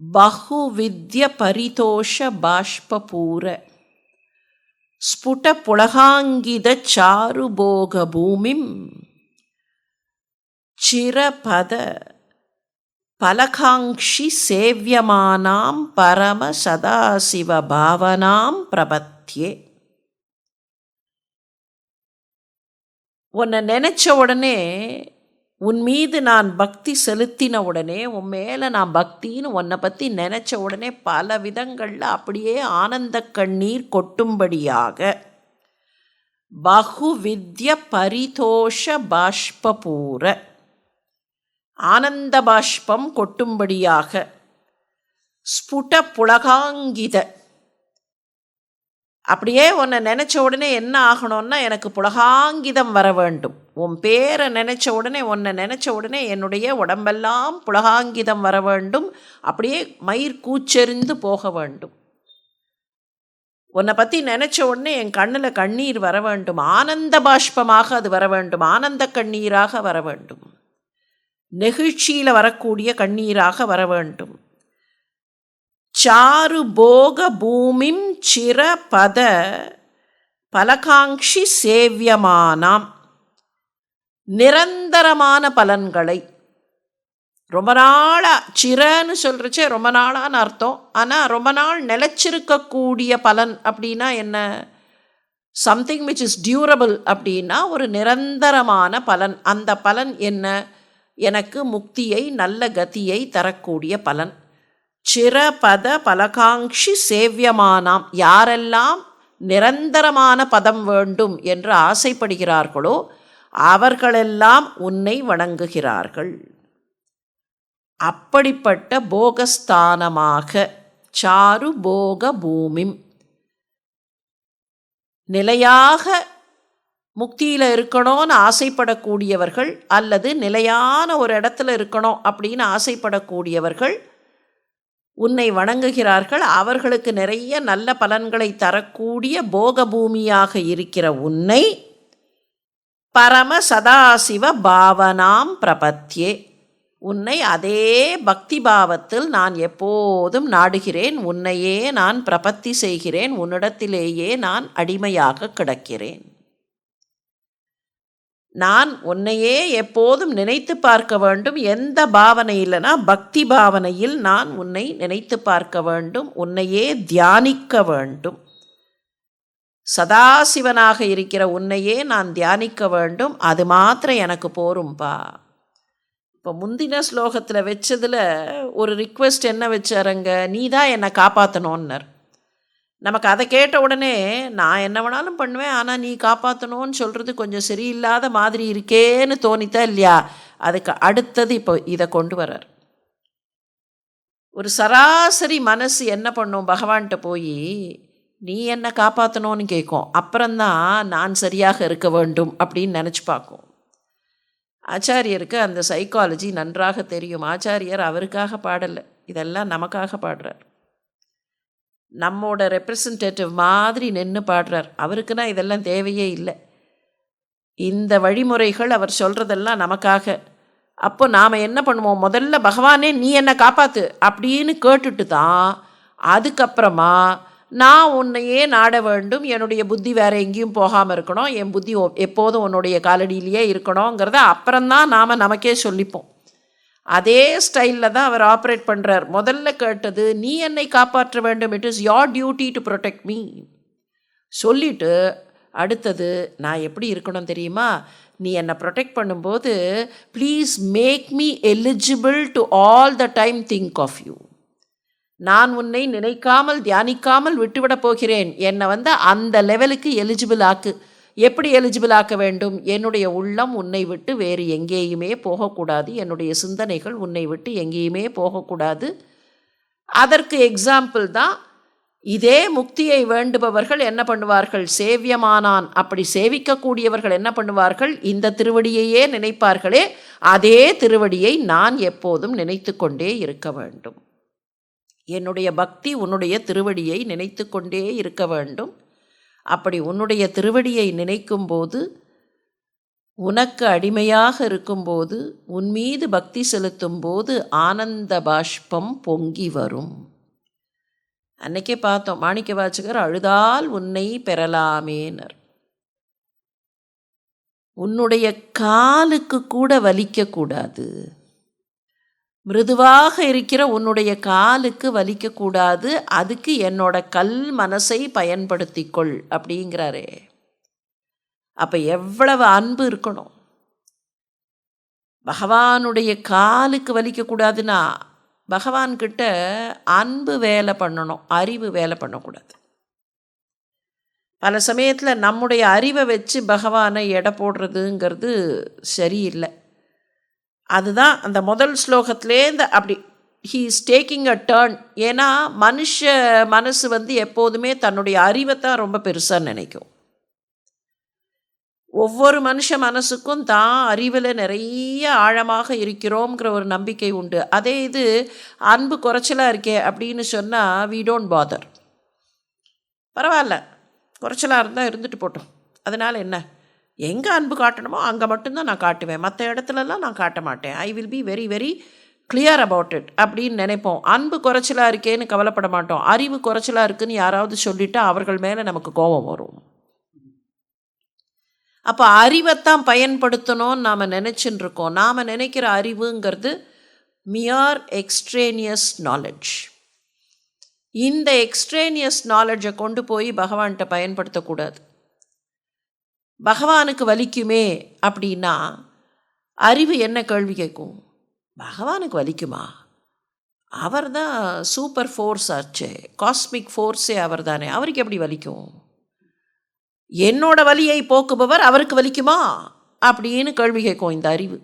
பகுவித்ய பரிதோஷ பாஷ்பூர ஸ்புட புலகாங்கித சாருபோக பூமிம் சிரபத பலகாங்ஷி சேவியமானாம் பரம சதாசிவ பாவனாம் பிரபத்தியே உன்னை நினச்ச உடனே உன் மீது நான் பக்தி செலுத்தின உடனே உன் மேலே நான் பக்தின்னு உன்னை பற்றி நினச்ச உடனே பல விதங்களில் அப்படியே ஆனந்த கண்ணீர் கொட்டும்படியாக பகுவித்ய பரிதோஷ பாஷ்பூர ஆனந்த பாஷ்பம் கொட்டும்படியாக ஸ்புட புலகாங்கித அப்படியே உன்னை நினச்ச உடனே என்ன ஆகணும்னா எனக்கு புலகாங்கிதம் வர வேண்டும். உன் பேரை நினச்ச உடனே உன்னை நினச்ச உடனே என்னுடைய உடம்பெல்லாம் புலகாங்கிதம் வர வேண்டும். அப்படியே மயிர் கூச்செறிந்து போக வேண்டும். உன்னை பற்றி நினச்ச உடனே என் கண்ணில் கண்ணீர் வர வேண்டும். ஆனந்த பாஷ்பமாக அது வர வேண்டும். ஆனந்த கண்ணீராக வர வேண்டும். நெகிழ்ச்சியில் வரக்கூடிய கண்ணீராக வர வேண்டும். சாரு போக பூமிம் சிரபத பலகாங்கி சேவியமானாம். நிரந்தரமான பலன்களை. ரொம்ப நாளாக சிறன்னு சொல்கிறச்சே ரொம்ப நாளான்னு அர்த்தம். ஆனால் ரொம்ப நாள் நிலச்சிருக்கக்கூடிய பலன் அப்படின்னா என்ன? சம்திங் விச் இஸ் டியூரபிள் அப்படின்னா ஒரு நிரந்தரமான பலன். அந்த பலன் என்ன? எனக்கு முக்தியை நல்ல கதியை தரக்கூடிய பலன். சிரபத பலகாங்ஷி சேவியமானாம். யாரெல்லாம் நிரந்தரமான பதம் வேண்டும் என்று ஆசைப்படுகிறார்களோ அவர்களெல்லாம் உன்னை வணங்குகிறார்கள். அப்படிப்பட்ட போகஸ்தானமாக சாரு போக பூமிம் நிலையாக முக்தியில் இருக்கணும்னு ஆசைப்படக்கூடியவர்கள் அல்லது நிலையான ஒரு இடத்துல இருக்கணும் அப்படின்னு ஆசைப்படக்கூடியவர்கள் உன்னை வணங்குகிறார்கள். அவர்களுக்கு நிறைய நல்ல பலன்களை தரக்கூடிய போக பூமியாக இருக்கிற உன்னை பரம சதாசிவ பாவனாம் பிரபத்தியே. உன்னை அதே பக்தி பாவத்தில் நான் எப்போதும் நாடுகிறேன். உன்னையே நான் பிரபத்தி செய்கிறேன். உன்னிடத்திலேயே நான் அடிமையாக கிடக்கிறேன். நான் உன்னையே எப்போதும் நினைத்து பார்க்க வேண்டும். எந்த பாவனையில்னா பக்தி பாவனையில் நான் உன்னை நினைத்து பார்க்க வேண்டும். உன்னையே தியானிக்க வேண்டும். சதாசிவனாக இருக்கிற உன்னையே நான் தியானிக்க வேண்டும். அது மாத்திரம் எனக்கு போரும்பா. இப்போ முந்தின ஸ்லோகத்தில் வச்சதில் ஒரு ரிக்வெஸ்ட் என்ன வச்சாருங்க? நீ தான் என்னை காப்பாற்றணுன்னர் நமக்கு அதை கேட்ட உடனே நான் என்ன வேணாலும் பண்ணுவேன் ஆனால் நீ காப்பாற்றணும்னு சொல்கிறது கொஞ்சம் சரியில்லாத மாதிரி இருக்கேன்னு தோணித்தா இல்லையா? அதுக்கு அடுத்தது இப்போ இதை கொண்டு வரார் ஒரு சராசரி மனசு என்ன பண்ணும்? பகவான்கிட்ட போய் நீ என்ன காப்பாற்றணும்னு கேட்கும் அப்புறம்தான் நான் சரியாக இருக்க வேண்டும் அப்படின்னு நினச்சி பார்க்கும். ஆச்சாரியருக்கு அந்த சைக்காலஜி நன்றாக தெரியும். ஆச்சாரியர் அவருக்காக பாடலை. இதெல்லாம் நமக்காக பாடுறார். நம்மோட ரெப்ரசன்டேட்டிவ் மாதிரி நின்று பாடுறார். அவருக்குன்னா இதெல்லாம் தேவையே இல்லை. இந்த வழிமுறைகள் அவர் சொல்கிறதெல்லாம் நமக்காக. அப்போ நாம் என்ன பண்ணுவோம்? முதல்ல பகவானே நீ என்னை காப்பாற்று அப்படின்னு கேட்டுட்டு தான் அதுக்கப்புறமா நான் உன்னையே நாட வேண்டும். என்னுடைய புத்தி வேறு எங்கேயும் போகாமல் இருக்கணும். என் புத்தி எப்போதும் உன்னுடைய காலடியிலேயே இருக்கணுங்கிறத அப்புறம்தான் நாம் நமக்கே சொல்லிப்போம். அதே ஸ்டைலில் தான் அவர் ஆப்ரேட் பண்ணுறார் முதல்ல கேட்டது நீ என்னை காப்பாற்ற வேண்டும். It is your duty to protect me சொல்லிவிட்டு அடுத்தது நான் எப்படி இருக்கணும் தெரியுமா? நீ என்னை ப்ரொடெக்ட் பண்ணும்போது please make me eligible to all the time think of you நான் உன்னை நினைக்காமல் தியானிக்காமல் விட்டுவிட போகிறேன். என்னை வந்து அந்த லெவலுக்கு எலிஜிபிள் ஆக்கு. எப்படி எலிஜிபிள் ஆக்க வேண்டும்? என்னுடைய உள்ளம் உன்னை விட்டு வேறு எங்கேயுமே போகக்கூடாது. என்னுடைய சிந்தனைகள் உன்னை விட்டு எங்கேயுமே போகக்கூடாது. அதற்கு எக்ஸாம்பிள் தான் இதே முக்தியை வேண்டுபவர்கள் என்ன பண்ணுவார்கள்? சேவியமானான். அப்படி சேவிக்கக்கூடியவர்கள் என்ன பண்ணுவார்கள்? இந்த திருவடியையே நினைப்பார்களே. அதே திருவடியை நான் எப்போதும் நினைத்து கொண்டே இருக்க வேண்டும். என்னுடைய பக்தி உன்னுடைய திருவடியை நினைத்து கொண்டே இருக்க வேண்டும். அப்படி உன்னுடைய திருவடியை நினைக்கும்போது உனக்கு அடிமையாக இருக்கும்போது உன் மீது பக்தி செலுத்தும்போது ஆனந்த பாஷ்பம் பொங்கி வரும். அன்னைக்கே பார்த்தோம் மாணிக்க வாச்சகர் அழுதால் உன்னை பெறலாமேனர். உன்னுடைய காலுக்கு கூட வலிக்கக்கூடாது. மிருதுவாக இருக்கிற உன்னுடைய காலுக்கு வலிக்கக்கூடாது. அதுக்கு என்னோட கல் மனசை பயன்படுத்திக்கொள் அப்படிங்கிறாரே. அப்போ எவ்வளவு அன்பு இருக்கணும். பகவானுடைய காலுக்கு வலிக்கக்கூடாதுன்னா பகவான்கிட்ட அன்பு வேலை பண்ணணும் அறிவு வேலை பண்ணக்கூடாது. பல சமயத்தில் நம்முடைய அறிவை வச்சு பகவானை எடை போடுறதுங்கிறது சரியில்லை. அதுதான் அந்த முதல் ஸ்லோகத்துலேருந்து அப்படி he is taking a turn ஏன்னா மனுஷ மனசு வந்து எப்போதுமே தன்னுடைய அறிவை தான் ரொம்ப பெருசாக நினைக்கும். ஒவ்வொரு மனுஷ மனசுக்கும் தான் அறிவில் நிறைய ஆழமாக இருக்கிறோங்கிற ஒரு நம்பிக்கை உண்டு. அதே இது அன்பு குறைச்சலாக இருக்கே அப்படின்னு சொன்னால் வி டோன்ட் பாதர் பரவாயில்ல. குறைச்சலாக இருந்தால் இருந்துட்டு போட்டோம். அதனால் என்ன? எங்கே அன்பு காட்டணுமோ அங்கே மட்டும்தான் நான் காட்டுவேன். மற்ற இடத்துலலாம் நான் காட்ட மாட்டேன். I will be very very clear about it அப்படின்னு நினைப்போம். அன்பு குறைச்சலாக இருக்கேன்னு கவலைப்பட மாட்டோம். அறிவு குறைச்சலாக இருக்குன்னு யாராவது சொல்லிவிட்டு அவர்கள் மேலே நமக்கு கோபம் வரும். அப்போ அறிவைத்தான் பயன்படுத்தணும்னு நாம் நினச்சின்னு இருக்கோம் நாம் நினைக்கிற அறிவுங்கிறது மியார் எக்ஸ்ட்ரேனியஸ் நாலெட்ஜ் இந்த எக்ஸ்ட்ரேனியஸ் நாலெட்ஜை கொண்டு போய் பகவான்கிட்ட பயன்படுத்தக்கூடாது. பகவானுக்கு வலிக்குமே அப்படின்னா அறிவு என்ன கேள்வி கேட்கும்? பகவானுக்கு வலிக்குமா? அவர் தான் சூப்பர் ஃபோர்ஸ் ஆச்சு. காஸ்மிக் ஃபோர்ஸே அவர் தானே அவருக்கு எப்படி வலிக்கும்? என்னோட வலியை போக்குபவர் அவருக்கு வலிக்குமா? அப்படின்னு கேள்வி கேட்கும் இந்த அறிவு.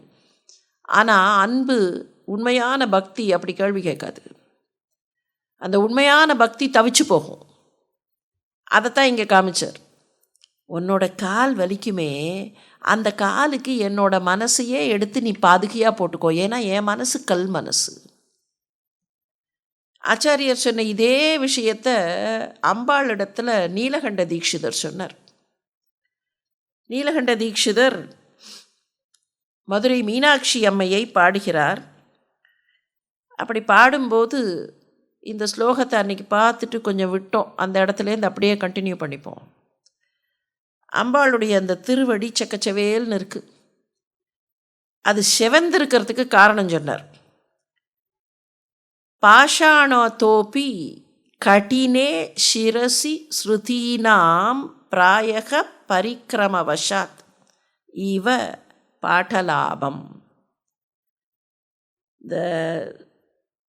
ஆனால் அன்பு உண்மையான பக்தி அப்படி கேள்வி கேட்காது. அந்த உண்மையான பக்தி தவிச்சு போகும். அதைத்தான் இங்கே காமிச்சார். உன்னோட கால் வலிக்குமே அந்த காலுக்கு என்னோட மனசையே எடுத்து நீ பாதுகையாக போட்டுக்கோ. ஏன்னா என் மனசு கல் மனசு. ஆச்சாரியர் சொன்ன இதே விஷயத்த அம்பாள் இடத்துல நீலகண்ட தீட்சிதர் சொன்னார். நீலகண்ட தீட்சிதர் மதுரை மீனாட்சி அம்மையை பாடுகிறார். அப்படி பாடும்போது இந்த ஸ்லோகத்தை அன்றைக்கி பார்த்துட்டு கொஞ்சம் விட்டோம். அந்த இடத்துலேருந்து அப்படியே கண்டினியூ பண்ணிப்போம். அம்பாளுடைய அந்த திருவடி செக்கச்சவேல்னு இருக்குது அது செவந்திருக்கிறதுக்கு காரணம் சொன்னார். பாஷாணத்தோப்பி கடினே சிரசி ஸ்ருதீனாம் பிராயக பரிக்கிரமவசாத். இவ பாடலாபம் இந்த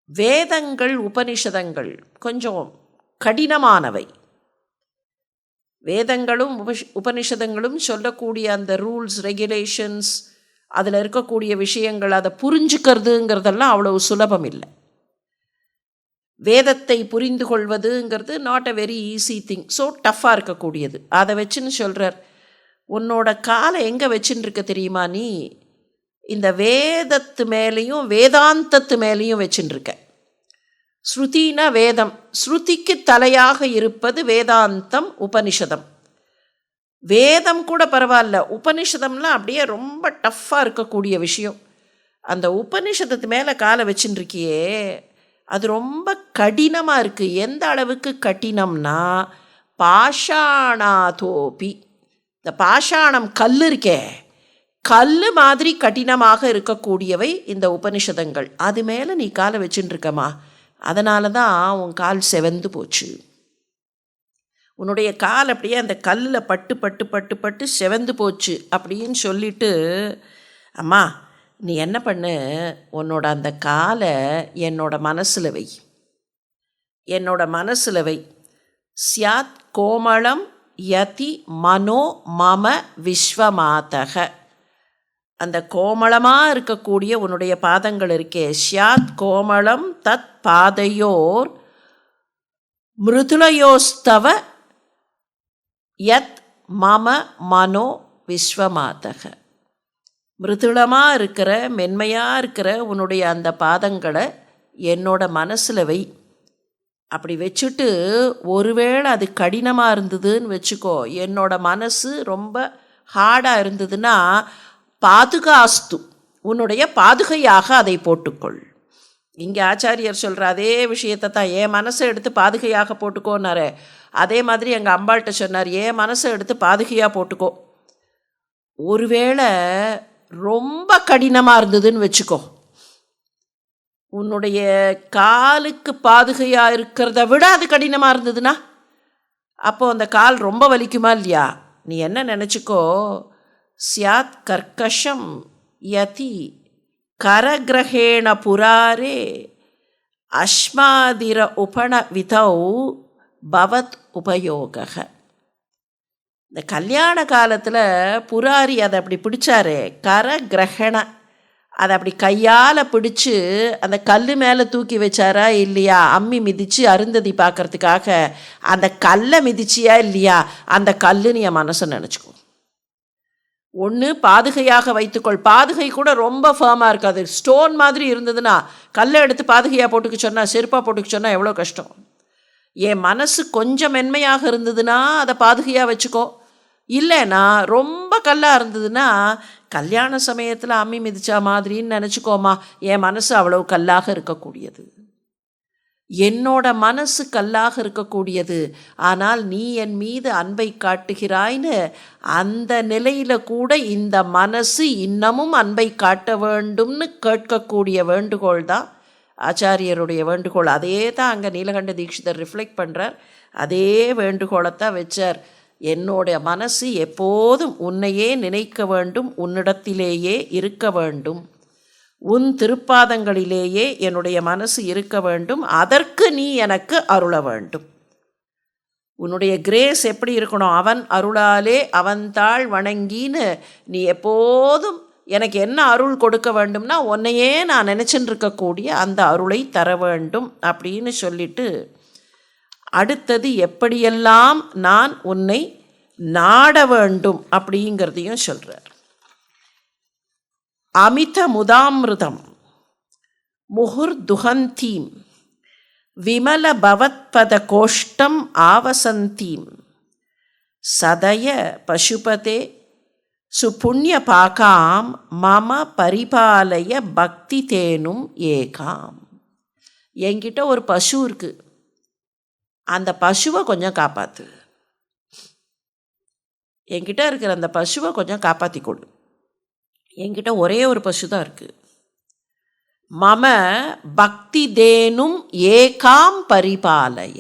வேதங்கள் உபனிஷதங்கள் கொஞ்சம் கடினமானவை. வேதங்களும் உபஷ் உபனிஷதங்களும் சொல்லக்கூடிய அந்த ரூல்ஸ் ரெகுலேஷன்ஸ் அதில் இருக்கக்கூடிய விஷயங்கள் அதை புரிஞ்சுக்கிறதுங்கிறதெல்லாம் அவ்வளவு சுலபம் இல்லை வேதத்தை புரிந்து கொள்வதுங்கிறது not a very easy thing so டஃப்பாக இருக்கக்கூடியது. அதை வச்சுன்னு சொல்கிறார் உன்னோட காலை எங்கே வச்சுன்னு இருக்க தெரியுமா நீ? இந்த வேதத்து மேலேயும் வேதாந்தத்து மேலேயும் வச்சுன்னு இருக்க. ஸ்ருதினா வேதம். ஸ்ருதிக்கு தலையாக இருப்பது வேதாந்தம் உபனிஷதம். வேதம் கூட பரவாயில்ல. உபனிஷதம்லாம் அப்படியே ரொம்ப டஃப்பாக இருக்கக்கூடிய விஷயம். அந்த உபனிஷதத்து மேலே காலை வச்சின்னுருக்கியே அது ரொம்ப கடினமாக இருக்குது எந்த அளவுக்கு கடினம்னா பாஷாணாதோபி. இந்த பாஷாணம் கல் இருக்கே. கல் மாதிரி கடினமாக இருக்கக்கூடியவை இந்த உபனிஷதங்கள். அது மேலே நீ காலை வச்சுட்டுருக்கமா அதனால தான் உன் கால் செவந்து போச்சு. உன்னுடைய கால் அப்படியே அந்த கல்லில் பட்டு பட்டு பட்டு பட்டு செவந்து போச்சு அப்படின்னு சொல்லிட்டு அம்மா நீ என்ன பண்ணு? உன்னோட அந்த காலை என்னோட மனசில் வை. என்னோட மனசில் வை. சியாத் கோமளம் யதி மனோ மம விஸ்வமாதக அந்த கோமளமாக இருக்கக்கூடிய உன்னுடைய பாதங்கள் இருக்கே. ஷியாத் கோமளம் தத் பாதையோர் மிருதுலயோஸ்தவ யத் மம மனோ விஸ்வமாதக. மிருதுளமாக இருக்கிற மென்மையாக இருக்கிற உன்னுடைய அந்த பாதங்களை என்னோட மனசில் வை. அப்படி வச்சுட்டு ஒருவேளை அது கடினமாக இருந்ததுன்னு வச்சுக்கோ. என்னோட மனசு ரொம்ப ஹார்டாக இருந்ததுன்னா பாதுகாஸ்து. உன்னுடைய பாதுகையாக அதை போட்டுக்கொள். இங்கே ஆச்சாரியர் சொல்கிற அதே விஷயத்தை தான் என் மனசை எடுத்து பாதுகையாக போட்டுக்கோன்னாரு. அதே மாதிரி எங்கள் அம்பாள்கிட்ட சொன்னார் என் மனசை எடுத்து பாதுகையாக போட்டுக்கோ. ஒருவேளை ரொம்ப கடினமாக இருந்ததுன்னு வச்சுக்கோ. உன்னுடைய காலுக்கு பாதுகையாக இருக்கிறத விட அது கடினமாக இருந்ததுன்னா அப்போது அந்த கால் ரொம்ப வலிக்குமா இல்லையா? நீ என்ன நினச்சிக்கோ சியாத் கர்க்கஷம் யதி கரகிரகேண புராரே அஸ்மாதிர உபண விதௌ பவத் உபயோக இந்த கல்யாண காலத்தில் புராரி அதை அப்படி பிடிச்சாரு கரகிரகண. அதை அப்படி கையால் பிடிச்சு அந்த கல் மேலே தூக்கி வச்சாரா இல்லையா? அம்மி மிதித்து அருந்ததி பார்க்கறதுக்காக அந்த கல்லை மிதிச்சியா இல்லையா? அந்த கல்லுன்னு என் மனசை நினச்சிக்கோ ஒன்று பாதுகையாக வைத்துக்கொள். பாதுகை கூட ரொம்ப ஃபேமாக இருக்காது. ஸ்டோன் மாதிரி இருந்ததுன்னா கல்லை எடுத்து பாதுகையாக போட்டுக்க சொன்னால் செருப்பாக போட்டுக்க சொன்னால் எவ்வளோ கஷ்டம்? என் மனசு கொஞ்சம் மென்மையாக இருந்ததுன்னா அதை பாதுகையாக வச்சுக்கோ. இல்லைன்னா ரொம்ப கல்லாக இருந்ததுன்னா கல்யாண சமயத்தில் அம்மி மிதிச்சா மாதிரின்னு நினச்சிக்கோமா. என் மனசு அவ்வளோ கல்லாக இருக்கக்கூடியது. என்னோட மனசு கல்லாக இருக்கக்கூடியது. ஆனால் நீ என் மீது அன்பை காட்டுகிறாய்னு அந்த நிலையில் கூட இந்த மனசு இன்னமும் அன்பை காட்ட வேண்டும்னு கேட்கக்கூடிய வேண்டுகோள் தான் ஆச்சாரியருடைய வேண்டுகோள். அதே தான் அங்கே நீலகண்ட தீட்சிதர் ரிஃப்ளெக்ட் பண்ணுறார் அதே வேண்டுகோளை தான் வச்சார். என்னுடைய மனசு எப்போதும் உன்னையே நினைக்க வேண்டும் உன்னிடத்திலேயே இருக்க வேண்டும். உன் திருப்பாதங்களிலேயே என்னுடைய மனசு இருக்க வேண்டும். அதற்கு நீ எனக்கு அருள வேண்டும். உன்னுடைய கிரேஸ் எப்படி இருக்கணும்? அவன் அருளாலே அவன்தாள் வணங்கின்னு நீ எப்போதும் எனக்கு என்ன அருள் கொடுக்க வேண்டும்னா உன்னையே நான் நினச்சின்னு இருக்கக்கூடிய அந்த அருளை தர வேண்டும் அப்படின்னு சொல்லிட்டு அடுத்தது எப்படியெல்லாம் நான் உன்னை நாட வேண்டும் அப்படிங்கிறதையும் சொல்கிறார் அமித முதாமிருதம் முகுர்துகந்தீம். விமல பவத்பத கோஷ்டம் ஆவசந்தீம். சதய பசுபதே சுப்புண்ணிய பாகாம் மம பரிபாலய பக்தி தேனும் ஏகாம். என்கிட்ட ஒரு பசு இருக்குது அந்த பசுவை கொஞ்சம் காப்பாற்று என்கிட்ட இருக்கிற அந்த பசுவை கொஞ்சம் காப்பாற்றி கொடு என்கிட்ட ஒரே ஒரு பசு தான் இருக்குது மம பக்தி தேனும் ஏகாம் பரிபாலய.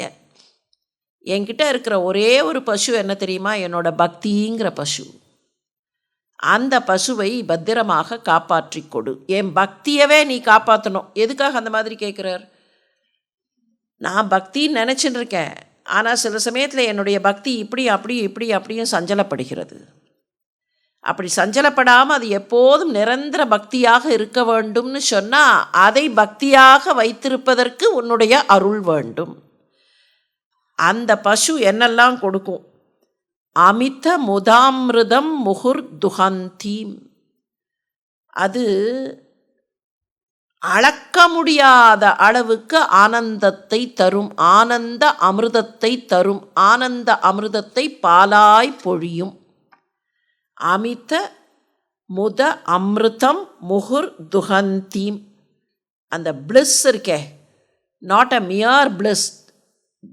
என்கிட்ட இருக்கிற ஒரே ஒரு பசு என்ன தெரியுமா? என்னோட பக்திங்கிற பசு. அந்த பசுவை பத்திரமாக காப்பாற்றி கொடு. என் பக்தியவே நீ காப்பாற்றணும் எதுக்காக அந்த மாதிரி கேட்குறார் நான் பக்தின்னு நினச்சின்னு இருக்கேன். ஆனால் சில சமயத்தில் என்னுடைய பக்தி இப்படி அப்படி இப்படி அப்படியும் சஞ்சலப்படுகிறது. அப்படி சஞ்சலப்படாமல் அது எப்போதும் நிரந்தர பக்தியாக இருக்க வேண்டும்னு சொன்னால் அதை பக்தியாக வைத்திருப்பதற்கு உன்னுடைய அருள் வேண்டும். அந்த பசு என்னெல்லாம் கொடுக்கும்? அமித முதாமிருதம் முகுர் துகந்தீம். அது அளக்க முடியாத அளவுக்கு ஆனந்தத்தை தரும் ஆனந்த அமிர்தத்தை தரும் ஆனந்த அமிர்தத்தை பாலாய் பொழியும். அமித முத அமிர்தம் முகுர் துகந்தீம். அந்த பிளிஸ் இருக்கே. Not a mere bliss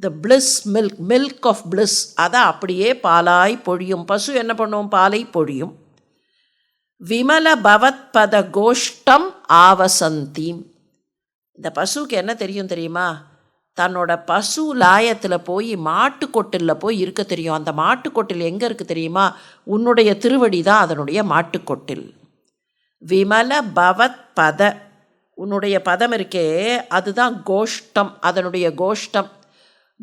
the bliss milk milk of bliss அதை அப்படியே பாலாய் பொழியும். பசு என்ன பண்ணுவோம் பாலை பொழியும். விமல பவத் பத கோஷ்டம் ஆவசந்தீம். இந்த பசுவுக்கு என்ன தெரியும் தெரியுமா? தன்னோட பசு லாயத்தில் போய் மாட்டுக்கொட்டில் போய் இருக்க தெரியும். அந்த மாட்டுக்கொட்டில் எங்கே இருக்குது தெரியுமா? உன்னுடைய திருவடி தான் அதனுடைய மாட்டுக்கொட்டில். விமல பவத் பத. உன்னுடைய பதம் இருக்கே அதுதான் கோஷ்டம் அதனுடைய கோஷ்டம்.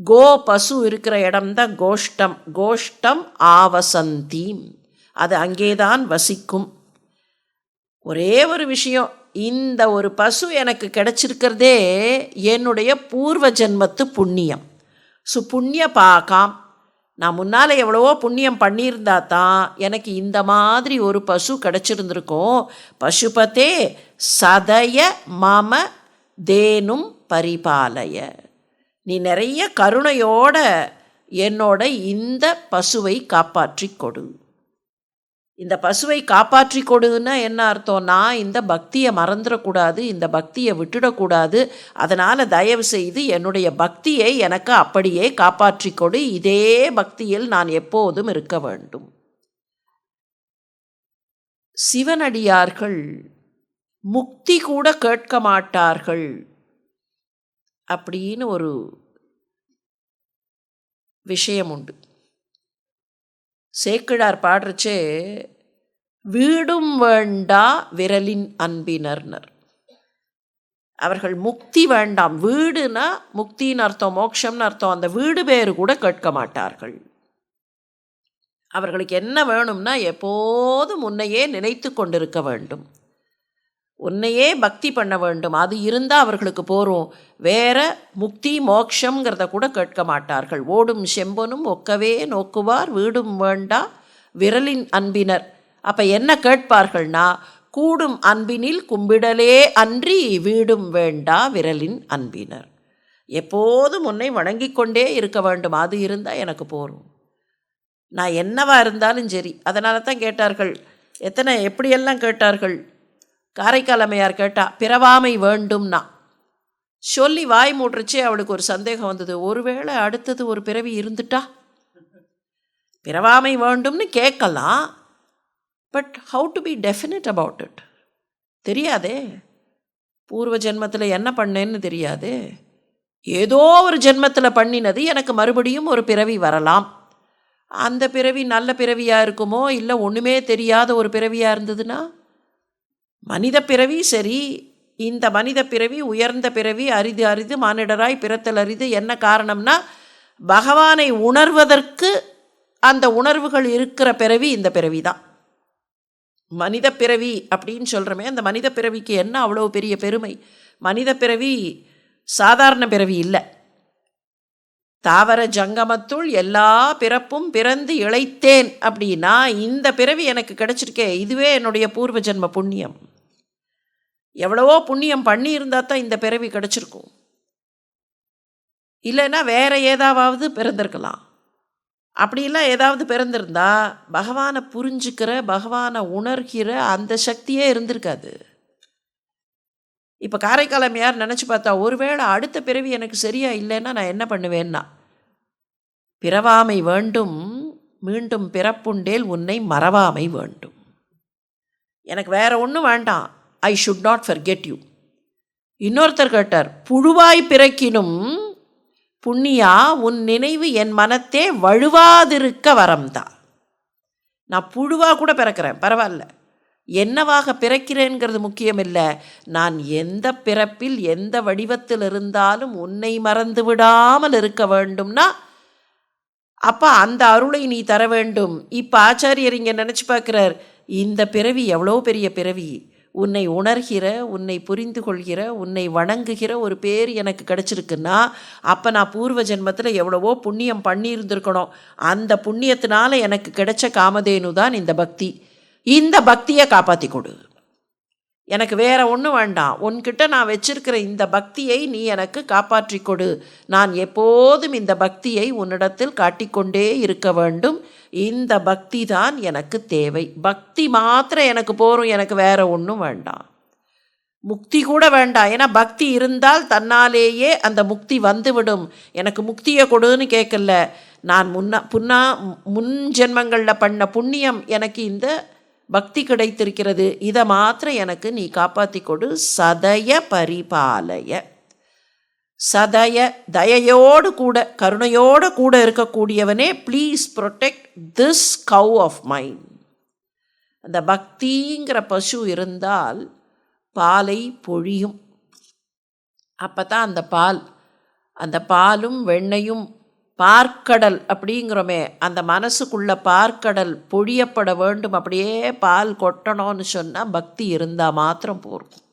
கோ பசு இருக்கிற இடம்தான் கோஷ்டம். கோஷ்டம் ஆவசந்தீம். அது அங்கேதான் வசிக்கும். ஒரே ஒரு விஷயம் இந்த ஒரு பசு எனக்கு கிடச்சிருக்கிறதே என்னுடைய பூர்வ ஜென்மத்து புண்ணியம். சு புண்ணிய பாக்காம் நான் முன்னால் எவ்வளவோ புண்ணியம் பண்ணியிருந்தா தான் எனக்கு இந்த மாதிரி ஒரு பசு கிடச்சிருந்துருக்கும். பசுபதே சதய மம தேனும் பரிபாலய. நீ நிறைய கருணையோட என்னோட இந்த பசுவை காப்பாற்றி கொடு. இந்த பசுவை காப்பாற்றி கொடுன்னா என்ன அர்த்தம்? நான் இந்த பக்தியை மறந்துடக்கூடாது இந்த பக்தியை விட்டுடக்கூடாது. அதனால் தயவு செய்து என்னுடைய பக்தியை எனக்கு அப்படியே காப்பாற்றி கொடு. இதே பக்தியில் நான் எப்போதும் இருக்க வேண்டும். சிவனடியார்கள் முக்தி கூட கேட்க மாட்டார்கள் அப்படின்னு ஒரு விஷயம் உண்டு. சேக்கிழார் பாடுறச்சே வீடும் வேண்டா விரலின் அன்பினர்னர். அவர்கள் முக்தி வேண்டாம். வீடுனா முக்தின்னு அர்த்தம் மோட்சம்னு அர்த்தம் அந்த வீடு பேர் கூட கேட்க மாட்டார்கள். அவர்களுக்கு என்ன வேணும்னா எப்போதும் முன்னையே நினைத்து கொண்டிருக்க வேண்டும். உன்னையே பக்தி பண்ண வேண்டும். அது இருந்தால் அவர்களுக்கு போகிறோம் வேற முக்தி மோக்ஷங்கிறத கூட கேட்க மாட்டார்கள். ஓடும் செம்பனும் ஒக்கவே நோக்குவார் வீடும் வேண்டா விரலின் அன்பினர். அப்போ என்ன கேட்பார்கள்னா கூடும் அன்பினில் கும்பிடலே அன்றி வீடும் வேண்டா விரலின் அன்பினர். எப்போதும் உன்னை வணங்கிக் கொண்டே இருக்க வேண்டும். அது இருந்தால் எனக்கு போகும் நான் என்னவா இருந்தாலும் சரி. அதனால தான் கேட்டார்கள். எத்தனை எப்படியெல்லாம் கேட்டார்கள்? காரைக்கால் அம்மையார் கேட்டா பிறவாமை வேண்டும்னா. சொல்லி வாய் மூட்டுருச்சே அவளுக்கு ஒரு சந்தேகம் வந்தது. ஒருவேளை அடுத்தது ஒரு பிறவி இருந்துட்டா? பிறவாமை வேண்டும்னு கேட்கலாம் but how to be definite about it தெரியாதே பூர்வ ஜென்மத்தில் என்ன பண்ணேன்னு தெரியாது. ஏதோ ஒரு ஜென்மத்தில் பண்ணினது எனக்கு மறுபடியும் ஒரு பிறவி வரலாம். அந்த பிறவி நல்ல பிறவியாக இருக்குமோ இல்லை ஒன்றுமே தெரியாத ஒரு பிறவியாக இருந்ததுன்னா? மனித பிறவி சரி இந்த மனித பிறவி உயர்ந்த பிறவி அரிது அரிது மானிடராய் பிறத்தல் அரிது என்ன காரணம்னா பகவானை உணர்வதற்கு அந்த உணர்வுகள் இருக்கிற பிறவி இந்த பிறவி தான். மனித பிறவி அப்படின்னு சொல்கிறோமே அந்த மனித பிறவிக்கு என்ன அவ்வளோ பெரிய பெருமை? மனித பிறவி சாதாரண பிறவி இல்லை. தாவர ஜங்கமத்துள் எல்லா பிறப்பும் பிறந்து இழைத்தேன் அப்படின்னா இந்த பிறவி எனக்கு கிடைச்சிருக்கே இதுவே என்னுடைய பூர்வ ஜென்ம புண்ணியம். எவ்வளவோ புண்ணியம் பண்ணியிருந்தா தான் இந்த பிறவி கிடச்சிருக்கும். இல்லைன்னா வேறு ஏதாவது பிறந்திருக்கலாம். அப்படிலாம் ஏதாவது பிறந்திருந்தா பகவானை புரிஞ்சுக்கிற பகவானை உணர்கிற அந்த சக்தியே இருந்திருக்காது. இப்போ காரைக்காலம் யார் நினச்சி பார்த்தா ஒருவேளை அடுத்த பிறவி எனக்கு சரியாக இல்லைன்னா நான் என்ன பண்ணுவேன்னா பிறவாமை வேண்டும் மீண்டும் பிறப்புண்டேல் உன்னை மறவாமை வேண்டும். எனக்கு வேற ஒன்றும் வேண்டாம். I should not forget you இன்னொருத்தர் கேட்டார் புழுவாய் பிறக்கினும் புண்ணியா உன் நினைவு என் மனத்தே வழுவாதிருக்க வரம்தான் நான் புழுவாக கூட பிறக்கிறேன் பரவாயில்ல. என்னவாக பிறக்கிறேங்கிறது முக்கியமில்லை. நான் எந்த பிறப்பில் எந்த வடிவத்தில் இருந்தாலும் உன்னை மறந்து விடாமல் இருக்க வேண்டும்னா அப்போ அந்த அருளை நீ தர வேண்டும். இப்போ ஆச்சாரியர் இங்கே நினச்சி பார்க்குறார் இந்த பிறவி எவ்வளோ பெரிய பிறவி. உன்னை உணர்கிற உன்னை புரிந்து கொள்கிற உன்னை வணங்குகிற ஒரு பேர் எனக்கு கிடச்சிருக்குன்னா அப்போ நான் பூர்வ ஜென்மத்தில் எவ்வளவோ புண்ணியம் பண்ணியிருந்திருக்கணும். அந்த புண்ணியத்தினால எனக்கு கிடைச்ச காமதேனு தான் இந்த பக்தி. இந்த பக்தியை காப்பாற்றி கொடு. எனக்கு வேற ஒன்றும் வேண்டாம். உன்கிட்ட நான் வச்சிருக்கிற இந்த பக்தியை நீ எனக்கு காப்பாற்றி கொடு. நான் எப்போதும் இந்த பக்தியை உன்னிடத்தில் காட்டிக்கொண்டே இருக்க வேண்டும். இந்த பக்தி தான் எனக்கு தேவை. பக்தி மாத்திரம் எனக்கு போகும் எனக்கு வேற ஒன்றும் வேண்டாம். முக்தி கூட வேண்டாம். ஏன்னா பக்தி இருந்தால் தன்னாலேயே அந்த முக்தி வந்துவிடும். எனக்கு முக்தியை கொடுன்னு கேட்கல. நான் முன்ன புன்னா முன் ஜென்மங்களில் பண்ண புண்ணியம் எனக்கு இந்த பக்தி கிடைத்திருக்கிறது. இதை மாத்திரம் எனக்கு நீ காப்பாற்றி கொடு. சதய பரிபாலய. சதய தயையோடு கூட கருணையோடு கூட இருக்கக்கூடியவனே please protect this cow of mind அந்த பக்திங்கிற பசு இருந்தால் பாலை பொழியும். அப்போ தான் அந்த பால் அந்த பாலும் வெண்ணையும் பார்க்கடல் அப்படிங்கிறோமே அந்த மனசுக்குள்ள பார்க்கடல் பொழியப்பட வேண்டும் அப்படியே பால் கொட்டணும்னு சொன்னால் பக்தி இருந்தால் மாத்திரம் போகும்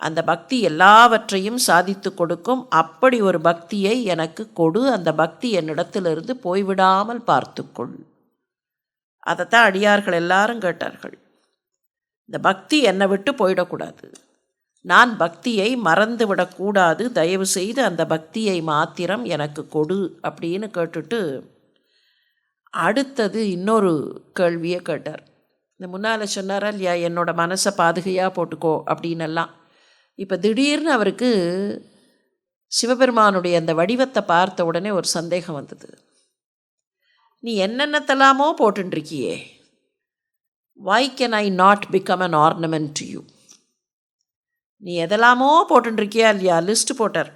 அந்த பக்தி எல்லாவற்றையும் சாதித்து கொடுக்கும். அப்படி ஒரு பக்தியை எனக்கு கொடு. அந்த பக்தி என்னிடத்திலிருந்து போய்விடாமல் பார்த்துக்கொள் அதைத்தான் அடியார்கள் எல்லாரும் கேட்டார்கள். இந்த பக்தி என்னை விட்டு போயிடக்கூடாது. நான் பக்தியை மறந்து விடக்கூடாது தயவு செய்து அந்த பக்தியை மாத்திரம் எனக்கு கொடு அப்படின்னு கேட்டுட்டு அடுத்தது இன்னொரு கேள்வியை கேட்டார். இந்த முன்னால் சொன்னாரா இல்லையா? என்னோட மனசை பாதுகையாக போட்டுக்கோ அப்படின்னெல்லாம். இப்போ திடீர்னு அவருக்கு சிவபெருமானுடைய அந்த வடிவத்தை பார்த்த உடனே ஒரு சந்தேகம் வந்தது. நீ என்னென்னத்தெல்லாமோ போட்டுருக்கியே why can I not become an ornament to you நீ எதெல்லாமோ போட்டுருக்கியா இல்லையா? லிஸ்ட் போட்டார்.